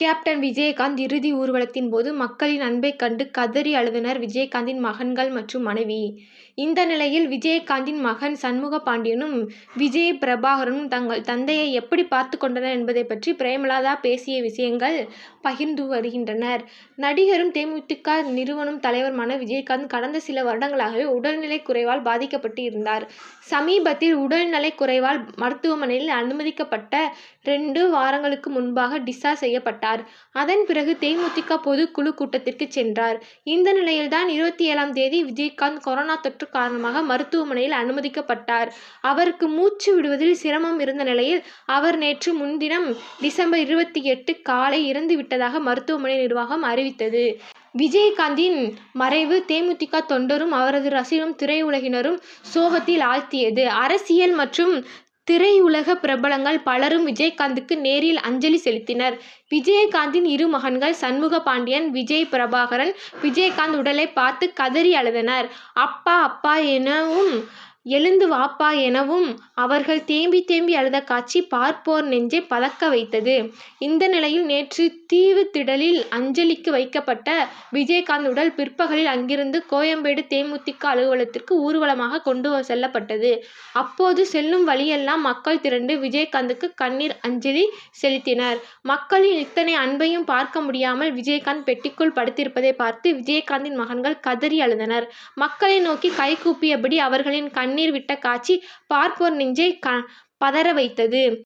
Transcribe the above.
Captain Vijayakanth இறுதி ஊர்வலத்தின் போது மக்களின் அன்பைக் கண்டு கதறி அழுதனர் விஜயகாந்தின் மகன்கள் மற்றும் மனைவி. இந்த நிலையில் விஜயகாந்தின் மகன் சண்முக பாண்டியனும் விஜய் பிரபாகரனும் தங்கள் தந்தையை எப்படி பார்த்து கொண்டனர் என்பதை பற்றி பிரேமலாதா பேசிய விஷயங்கள் பகிர்ந்து வருகின்றனர். நடிகரும் தேமுதிக நிறுவனம் தலைவருமான விஜயகாந்த் கடந்த சில வருடங்களாகவே உடல்நிலை குறைவால் பாதிக்கப்பட்டு இருந்தார். சமீபத்தில் உடல்நிலை குறைவால் மருத்துவமனையில் அனுமதிக்கப்பட்ட ரெண்டு வாரங்களுக்கு முன்பாக டிஸ்சார்ஜ் செய்யப்பட்டார். அதன் பிறகு தேமுதிக பொதுக்குழு கூட்டத்திற்கு சென்றார். இந்த நிலையில் இருபத்தி ஏழாம் தேதி விஜயகாந்த் கொரோனா தொற்று காரணமாக மருத்துவமனையில் அனுமதிக்கப்பட்டார். அவருக்கு மூச்சு விடுவதில் சிரமம் இருந்த நிலையில் அவர் நேற்று முன்தினம் டிசம்பர் இருபத்தி எட்டு காலை இறந்து விட்டதாக மருத்துவமனை நிர்வாகம் அறிவித்தது. விஜயகாந்தின் மறைவு தேமுதிக தொண்டரும் அவரது ரசிகரும் திரையுலகினரும் சோகத்தில் ஆழ்த்தியது. அரசியல் மற்றும் திரையுலக பிரபலங்கள் பலரும் விஜயகாந்துக்கு நேரில் அஞ்சலி செலுத்தினர். விஜயகாந்தின் இரு மகன்கள் சண்முக பாண்டியன் விஜய் பிரபாகரன் விஜயகாந்த் உடலை பார்த்து கதறி அழுதனர். அப்பா அப்பா எனவும் எழுந்து வாப்பா எனவும் அவர்கள் தேம்பி தேம்பி அழுத காட்சி பார்ப்போர் நெஞ்சை பதக்க வைத்தது. இந்த நிலையில் நேற்று தீவு திடலில் அஞ்சலிக்கு வைக்கப்பட்ட விஜயகாந்த் உடல் பிற்பகலில் அங்கிருந்து கோயம்பேடு தேமுதிக அலுவலகத்திற்கு ஊர்வலமாக கொண்டு செல்லப்பட்டது. அப்போது செல்லும் வழியெல்லாம் மக்கள் திரண்டு விஜயகாந்துக்கு கண்ணீர் அஞ்சலி செலுத்தினர். மக்களின் இத்தனை அன்பையும் பார்க்க முடியாமல் விஜயகாந்த் பெட்டிக்குள் படுத்திருப்பதை பார்த்து விஜயகாந்தின் மகன்கள் கதறி அழுதனர். மக்களை நோக்கி கைகூப்பியபடி கண் கண்ணீர் விட்ட காட்சி பார்ப்போர் நெஞ்சை பதற வைத்தது.